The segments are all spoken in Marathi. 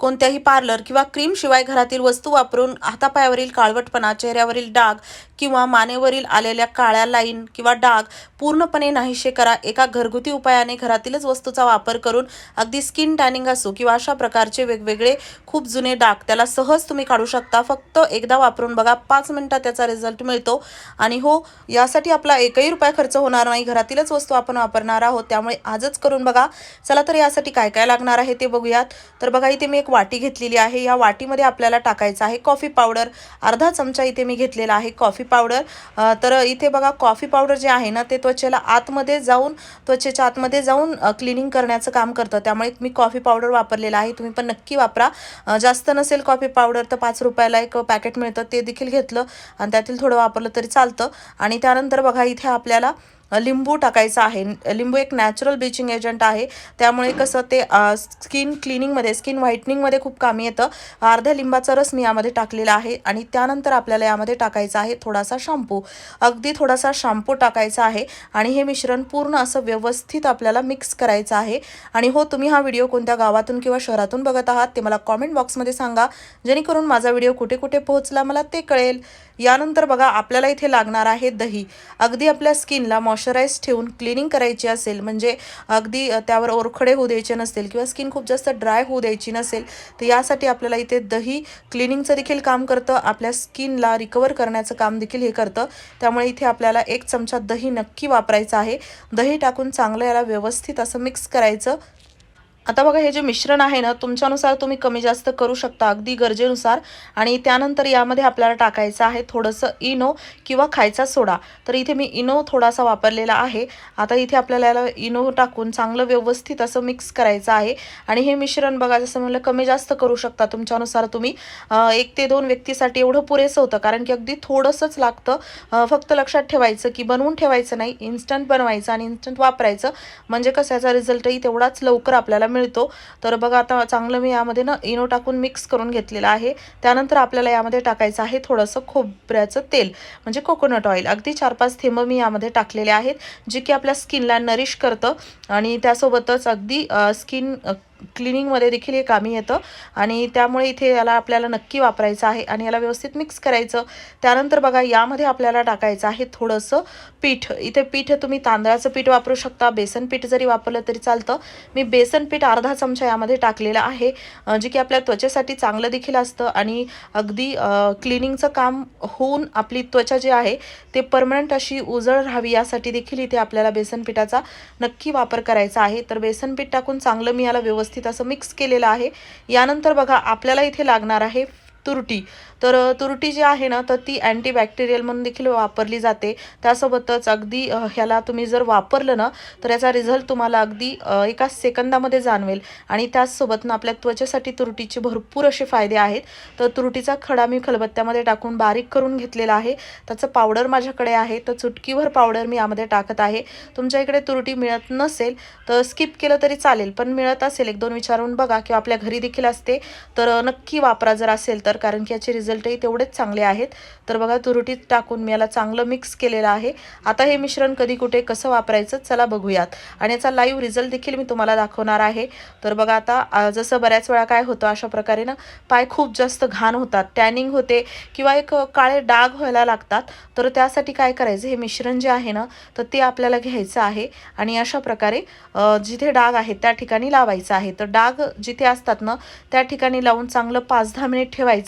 कोणत्याही पार्लर किंवा क्रीम शिवाय घरातील वस्तू वापरून हातापायावरील काळवटपणा चेहऱ्यावरील डाग किंवा मानेवरील आलेल्या काळ्या लाईन किंवा डाग पूर्णपणे नाहीसे करा. एका घरगुती उपायाने घरातीलच वस्तूचा वापर करून अगदी स्किन टॅनिंग असो किंवा अशा प्रकारचे वेगवेगळे खूप जुने डाग त्याला सहज तुम्ही काढू शकता. फक्त एकदा वापरून बघा पाच मिनिटात त्याचा रिझल्ट मिळतो. आणि हो यासाठी आपला एकही रुपया खर्च होणार नाही. घरातीलच वस्तू आपण वापरणार आहोत. त्यामुळे आजच करून बघा. चला तर यासाठी काय काय लागणार आहे ते बघूयात. तर बघा इथे मी एक वाटी घेतलेली आहे. या वाटीमध्ये आपल्याला टाकायचं आहे कॉफी पावडर अर्धा चमचा इथे मी घेतलेला आहे कॉफी पावडर तर इथे बघा कॉफी पावडर जे आहे ना ते त्वचेला आतमध्ये जाऊन त्वचेच्या आतमध्ये जाऊन क्लिनिंग करण्याचं काम करतं. त्यामुळे मी कॉफी पावडर वापरलेला आहे. तुम्ही पण नक्की वापरा. जास्त नसेल कॉफी पावडर तर पाच रुपयाला एक पॅकेट मिळतं. ते देखील घेतलं आणि त्यातील थोडं वापरलं तरी चालतं. आणि त्यानंतर बघा इथे आपल्याला लिंबू टाकायचं आहे. लिंबू एक नॅचरल ब्लिचिंग एजंट आहे. त्यामुळे कसं ते स्किन क्लिनिंगमध्ये स्किन व्हाईटनिंगमध्ये खूप कामी येतं. अर्ध्या लिंबाचा रस मी यामध्ये टाकलेला आहे आणि त्यानंतर आपल्याला यामध्ये टाकायचा आहे थोडासा शॅम्पू अगदी थोडासा शॅम्पू टाकायचा आहे आणि हे मिश्रण पूर्ण असं व्यवस्थित आपल्याला मिक्स करायचं आहे. आणि हो तुम्ही हा व्हिडिओ कोणत्या गावातून किंवा शहरातून बघत आहात ते मला कॉमेंट बॉक्समध्ये सांगा. जेणेकरून माझा व्हिडिओ कुठे कुठे पोहोचला मला ते कळेल. यानंतर बघा आपल्याला इथे लागणार आहे दही. अगदी आपल्या स्किनला मॉश मॉइश्चराईज ठेवून क्लिनिंग करायची असेल म्हणजे अगदी त्यावर ओरखडे होऊ द्यायचे नसतील किंवा स्किन खूप जास्त ड्राय होऊ द्यायची नसेल तर यासाठी आपल्याला इथे दही क्लिनिंगचं देखील काम करतं आपल्या स्किनला रिकवर करण्याचं काम देखील हे करतं. त्यामुळे इथे आपल्याला एक चमचा दही नक्की वापरायचं आहे. दही टाकून चांगलं याला व्यवस्थित असं मिक्स करायचं. आता बघा हे जे मिश्रण आहे ना तुमच्यानुसार तुम्ही कमी जास्त करू शकता अगदी गरजेनुसार. आणि त्यानंतर यामध्ये आपल्याला टाकायचं आहे थोडंसं इनो किंवा खायचा सोडा. तर इथे मी इनो थोडासा वापरलेला आहे. आता इथे आपल्याला याला इनो टाकून चांगलं व्यवस्थित असं मिक्स करायचं आहे. आणि हे मिश्रण बघा जसं म्हणलं कमी जास्त करू शकता तुमच्यानुसार तुम्ही. एक ते दोन व्यक्तीसाठी एवढं पुरेसं होतं कारण की अगदी थोडंसंच लागतं. फक्त लक्षात ठेवायचं की बनवून ठेवायचं नाही इन्स्टंट बनवायचं आणि इन्स्टंट वापरायचं. म्हणजे कसं याचा रिझल्टही तेवढाच लवकर आपल्याला मिळतो. मिळतो. तर बघा आता चांगलं मी यामध्ये ना इनो टाकून मिक्स करून घेतलेलं आहे. त्यानंतर आपल्याला यामध्ये टाकायचं आहे थोडंसं खोबऱ्याचं तेल म्हणजे कोकोनट ऑइल अगदी चार पाच थेंब मी यामध्ये टाकलेले आहेत जे की आपल्या स्किनला नरिश करतं आणि त्यासोबतच अगदी स्किन क्लिनिंगमध्ये देखील हे कामी येतं. आणि त्यामुळे इथे याला आपल्याला नक्की वापरायचं आहे आणि याला व्यवस्थित मिक्स करायचं. त्यानंतर बघा यामध्ये आपल्याला टाकायचं आहे थोडंसं पीठ. इथे पीठ तुम्ही तांदळाचं पीठ वापरू शकता. बेसन पीठ जरी वापरलं तरी चालतं. मी बेसन पीठ अर्धा चमचा यामध्ये टाकलेलं आहे. जे की आपल्या त्वचेसाठी चांगलं देखील असतं. आणि अगदी क्लिनिंगचं काम होऊन आपली त्वचा जी आहे ते परमनंट अशी उजळ राहावी यासाठी देखील इथे आपल्याला बेसन पिठाचा नक्की वापर करायचा आहे. तर बेसन पीठ टाकून चांगलं मी याला व्यवस्थित असं मिक्स केलेलं आहे. यानंतर बघा आपल्याला इथे लागणार आहे तुरटी. तर तुरटी जी आहे ना तर ती अँटीबॅक्टेरियल म्हणून देखील वापरली जाते. त्यासोबतच अगदी ह्याला तुम्ही जर वापरलं ना तर याचा रिझल्ट तुम्हाला अगदी एका सेकंदामध्ये जाणवेल. आणि त्याचसोबत ना आपल्या त्वचेसाठी तुरटीचे भरपूर असे फायदे आहेत. तर तुरटीचा खडा मी खलबत्त्यामध्ये टाकून बारीक करून घेतलेला आहे. त्याचं पावडर माझ्याकडे आहे. तर चुटकीभर पावडर मी यामध्ये टाकत आहे. तुमच्या इकडे तुरटी मिळत नसेल तर स्किप केलं तरी चालेल. पण मिळत असेल एक दोन विचारून बघा किंवा आपल्या घरी देखील असते. तर नक्की वापरा जर असेल तर. कारण की याचे रिझल्टही तेवढेच चांगले आहेत. तर बघा तुरटीत टाकून मी याला चांगलं मिक्स केलेलं आहे. आता हे मिश्रण कधी कुठे कसं वापरायचं चला बघूयात. आणि याचा लाईव्ह रिझल्ट देखील मी तुम्हाला दाखवणार आहे. तर बघा आता जसं बऱ्याच वेळा काय होतं अशा प्रकारे ना पाय खूप जास्त घाण होतात टॅनिंग होते किंवा एक काळे डाग व्हायला लागतात. तर त्यासाठी काय करायचं हे मिश्रण जे आहे ना तर ते आपल्याला घ्यायचं आहे. आणि अशा प्रकारे जिथे डाग आहेत त्या ठिकाणी लावायचं आहे. तर डाग जिथे असतात ना त्या ठिकाणी लावून चांगलं पाच दहा मिनिट ठेवायचं.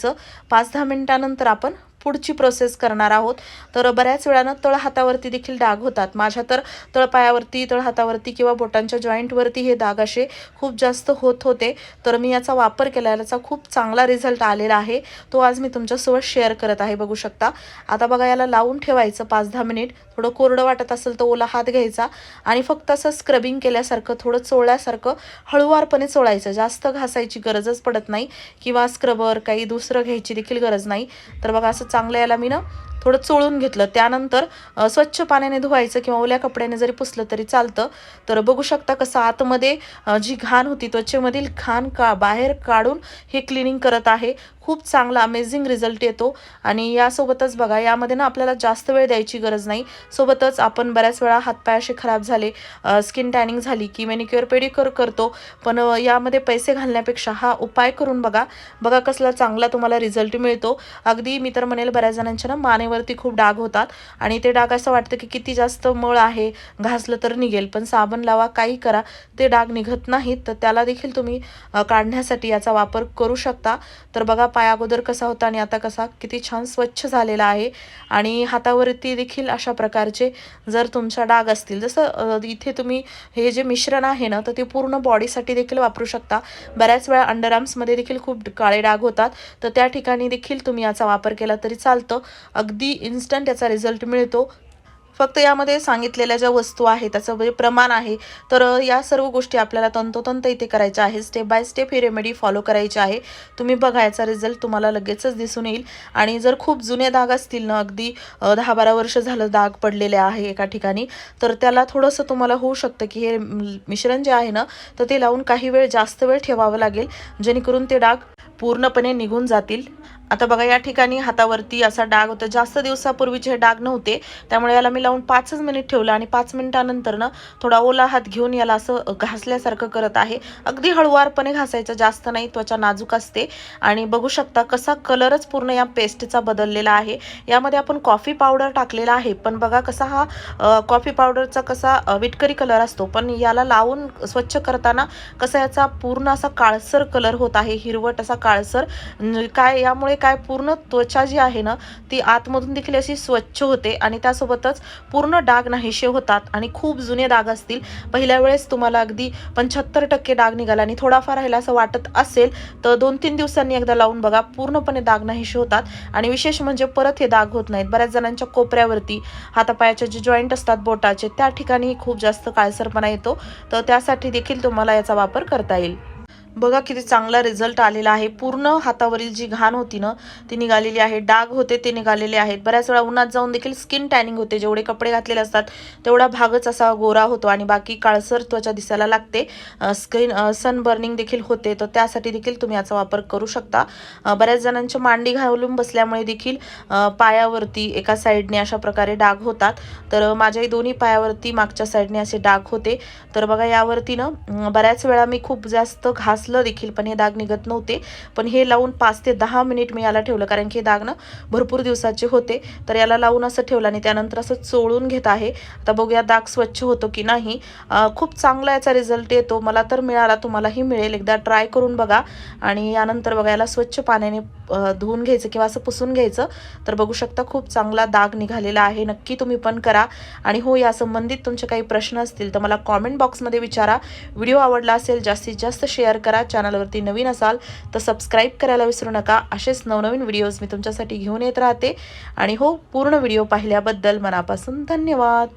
पाच दहा मिनटानंतर आपण पुढची प्रोसेस करणार आहोत. तर बऱ्याच वेळानं तळ हातावरती देखील डाग होतात. माझ्या तर तळपायावरती तळ हातावरती किंवा बोटांच्या जॉईंटवरती हे डाग असे खूप जास्त होत होते. तर मी याचा वापर केला याचा खूप चांगला रिझल्ट आलेला आहे. तो आज मी तुमच्यासोबत शेअर करत आहे. बघू शकता. आता बघा याला लावून ठेवायचं पाच दहा मिनिट थोडं कोरडं वाटत असेल तर ओला हात घ्यायचा आणि फक्त असं स्क्रबिंग केल्यासारखं थोडं चोळल्यासारखं हळूवारपणे चोळायचं. जास्त घासायची गरजच पडत नाही किंवा स्क्रबर काही दुसरं घ्यायची देखील गरज नाही. तर बघा असं चांगलं याला मी ना थोडं चोळून घेतलं. त्यानंतर स्वच्छ पाण्याने धुवायचं किंवा ओल्या कपड्याने जरी पुसलं तरी चालतं. तर बघू शकता कसं आतमध्ये जी घाण होती त्वचेमधील घाण का बाहेर काढून हे क्लिनिंग करत आहे. खूप चांगला अमेझिंग रिझल्ट येतो. आणि यासोबतच बघा यामध्ये ना आपल्याला जास्त वेळ द्यायची गरज नाही. सोबतच आपण बऱ्याच वेळा हातपाय असे खराब झाले स्किन टॅनिंग झाली की मेनिक्युअर पेडिक्युअर करतो. पण यामध्ये पैसे घालण्यापेक्षा हा उपाय करून बघा. बघा कसला चांगला तुम्हाला रिझल्ट मिळतो. अगदी मी तर म्हणेल बऱ्याच जणांच्या ना मानेवरती खूप डाग होतात. आणि ते डाग असं वाटतं की किती जास्त मळ आहे घासलं तर निघेल. पण साबण लावा काही करा. ते डाग निघत नाहीत. तर त्याला देखील तुम्ही काढण्यासाठी याचा वापर करू शकता. तर बघा पाय अगोदर कसा होता आणि आता कसा किती छान स्वच्छ झालेला आहे. आणि हातावरती देखील अशा प्रकारचे जर तुमच्या डाग असतील जसं इथे तुम्ही हे जे मिश्रण आहे ना तर ते पूर्ण बॉडीसाठी देखील वापरू शकता. बऱ्याच वेळा अंडरआर्म्समध्ये देखील खूप काळे डाग होतात. तर त्या ठिकाणी देखील तुम्ही याचा वापर केला तरी चालतं. अगदी इन्स्टंट याचा रिझल्ट मिळतो. फक्त यामध्ये सांगितलेल्या ज्या वस्तू आहे त्याचं म्हणजे प्रमाण आहे तर या सर्व गोष्टी आपल्याला तंतोतंत इथे करायच्या आहे स्टेप बाय स्टेप ही रेमेडी फॉलो करायची आहे. तुम्ही बघा याचा रिझल्ट तुम्हाला लगेचच दिसून येईल. आणि जर खूप जुने दाग असतील ना अगदी दहा बारा वर्ष झालं दाग पडलेले आहे एका ठिकाणी तर त्याला थोडंसं तुम्हाला होऊ शकतं की हे मिश्रण जे आहे ना तर ते लावून काही वेळ जास्त वेळ ठेवावं लागेल. जेणेकरून ते डाग पूर्णपणे निघून जातील. आता बघा या ठिकाणी हातावरती असा डाग होता. जास्त दिवसापूर्वीचे हे डाग नव्हते. त्यामुळे याला मी लावून पाचच मिनिट ठेवलं आणि पाच मिनिटानंतर ना थोडा ओला हात घेऊन याला असं घासल्यासारखं करत आहे. अगदी हळुवारपणे घासायचं जास्त नाही त्वचा नाजूक असते. आणि बघू शकता कसा कलरच पूर्ण या पेस्टचा बदललेला आहे. यामध्ये आपण कॉफी पावडर टाकलेला आहे पण बघा कसा हा कॉफी पावडरचा कसा विटकरी कलर असतो. पण याला लावून स्वच्छ करताना कसा याचा पूर्ण असा काळसर कलर होत आहे हिरवट असा काळसर. काय यामुळे काय पूर्ण त्वचा जी आहे ना ती आतमधून देखील अशी स्वच्छ होते. आणि त्यासोबतच पूर्ण डाग नाहीसे होतात आणि खूप जुने डाग असतील. पहिल्या वेळेस तुम्हाला अगदी पंच्याहत्तर टक्के डाग निघाला आणि थोडाफार राहिला असं वाटत असेल तर दोन तीन दिवसांनी एकदा लावून बघा पूर्णपणे दाग नाहीसे होतात. आणि विशेष म्हणजे परत हे दाग होत नाहीत. बऱ्याच जणांच्या कोपऱ्यावरती हातापायाचे जे जॉईंट असतात बोटाचे त्या ठिकाणी खूप जास्त काळसरपणा येतो. तर त्यासाठी देखील तुम्हाला याचा वापर करता येईल. बघा किती चांगला रिझल्ट आलेला आहे. पूर्ण हातावरील जी घाण होती ना ती निघालेली आहे. डाग होते ते निघालेले आहेत. बऱ्याच वेळा उन्हात जाऊन देखील स्किन टॅनिंग होते. जेवढे कपडे घातलेले असतात तेवढा भागच असा गोरा होतो आणि बाकी काळसर त्वचा दिसायला लागते. स्किन सनबर्निंग देखील होते. तर त्यासाठी देखील तुम्ही याचा वापर करू शकता. बऱ्याच जणांची मांडी घालून बसल्यामुळे देखील पायावरती एका साईडने अशा प्रकारे डाग होतात. तर माझ्याही दोन्ही पायावरती मागच्या साईडने असे डाग होते. तर बघा यावरती ना बऱ्याच वेळा मी खूप जास्त घास घासलं देखील पण हे दाग निघत नव्हते. पण हे लावून पाच ते दहा मिनिट मी याला ठेवलं कारण की हे दाग ना भरपूर दिवसाचे होते. तर याला लावून असं ठेवलं आणि त्यानंतर असं चोळून घेत आहे. आता बघूया दाग स्वच्छ होतो की नाही. खूप चांगला याचा रिझल्ट येतो. मला तर मिळाला तुम्हालाही मिळेल. एकदा ट्राय करून बघा. आणि यानंतर बघा याला स्वच्छ पाण्याने धुवून घ्यायचं किंवा असं पुसून घ्यायचं. तर बघू शकता खूप चांगला दाग निघालेला आहे. नक्की तुम्ही पण करा. आणि हो या संबंधित तुमचे काही प्रश्न असतील तर मला कॉमेंट बॉक्समध्ये विचारा. व्हिडिओ आवडला असेल जास्तीत जास्त शेअर करा. करा चॅनलवरती नवीन असाल तर सबस्क्राईब करायला विसरू नका. असेच नवनवीन व्हिडिओज मी तुमच्यासाठी घेऊन येत राहते. आणि हो पूर्ण व्हिडिओ पाहिल्याबद्दल मनापासून धन्यवाद.